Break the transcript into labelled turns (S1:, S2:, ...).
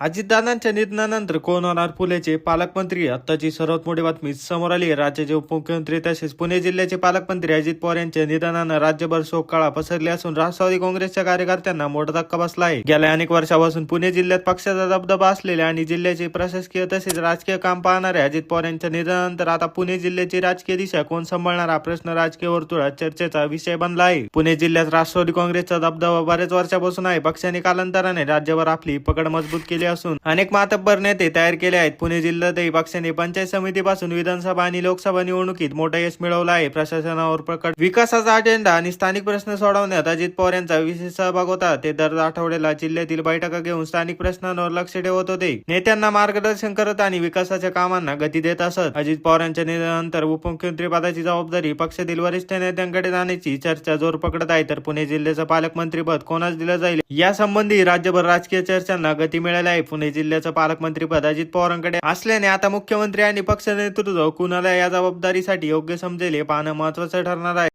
S1: अजितदादांच्या निधनानंतर कोण होणार पालकमंत्री आत्ताची सर्वात मोठी बातमी समोर आली आहे. राज्याचे उपमुख्यमंत्री तसेच पुणे जिल्ह्याचे पालकमंत्री अजित पवार यांच्या निधनानं राज्यभर शोक काळा पसरली असून राष्ट्रवादी काँग्रेसच्या कार्यकर्त्यांना मोठा धक्का बसला आहे. गेल्या अनेक वर्षापासून पुणे जिल्ह्यात पक्षाचा दबदबा असलेले आणि जिल्ह्याचे प्रशासकीय तसेच राजकीय काम पाहणारे अजित पवार यांच्या निधनानंतर आता पुणे जिल्ह्याची राजकीय दिशा कोण सांभाळणार? हा प्रश्न राजकीय वर्तुळात चर्चेचा विषय बनला आहे. पुणे जिल्ह्यात राष्ट्रवादी काँग्रेसचा दबदबा बऱ्याच वर्षापासून आहे. पक्षाने कालांतराने राज्यभर आपली पकड मजबूत केली असून अनेक मातब्बर नेते तयार केले आहेत. पुणे जिल्ह्यातही पक्षाने पंचायत समितीपासून विधानसभा आणि लोकसभा निवडणुकीत मोठं यश मिळवलं आहे. प्रशासनावर प्रकट विकासाचा अजेंडा आणि स्थानिक प्रश्न सोडवण्यात अजित पवार यांचा विशेष सहभाग होता. ते दर आठवड्याला जिल्ह्यातील बैठका घेऊन स्थानिक प्रश्नांवर लक्ष ठेवत होते. नेत्यांना मार्गदर्शन करत आणि विकासाच्या कामांना गती देत असत. अजित पवार यांच्या निधनानंतर उपमुख्यमंत्री पदाची जबाबदारी पक्षातील वरिष्ठ नेत्यांकडे जाण्याची चर्चा जोर पकडत आहे. तर पुणे जिल्ह्याचं पालकमंत्रीपद कोणास दिलं जाईल? यासंबंधी राज्यभर राजकीय चर्चांना गती मिळाली आहे. पुणे जिल्ह्याचं पालकमंत्रीपद अजित पवारांकडे असल्याने आता मुख्यमंत्री आणि पक्ष नेतृत्व कुणाला या जबाबदारीसाठी योग्य समजेल हे पाहणं महत्वाचं ठरणार आहे.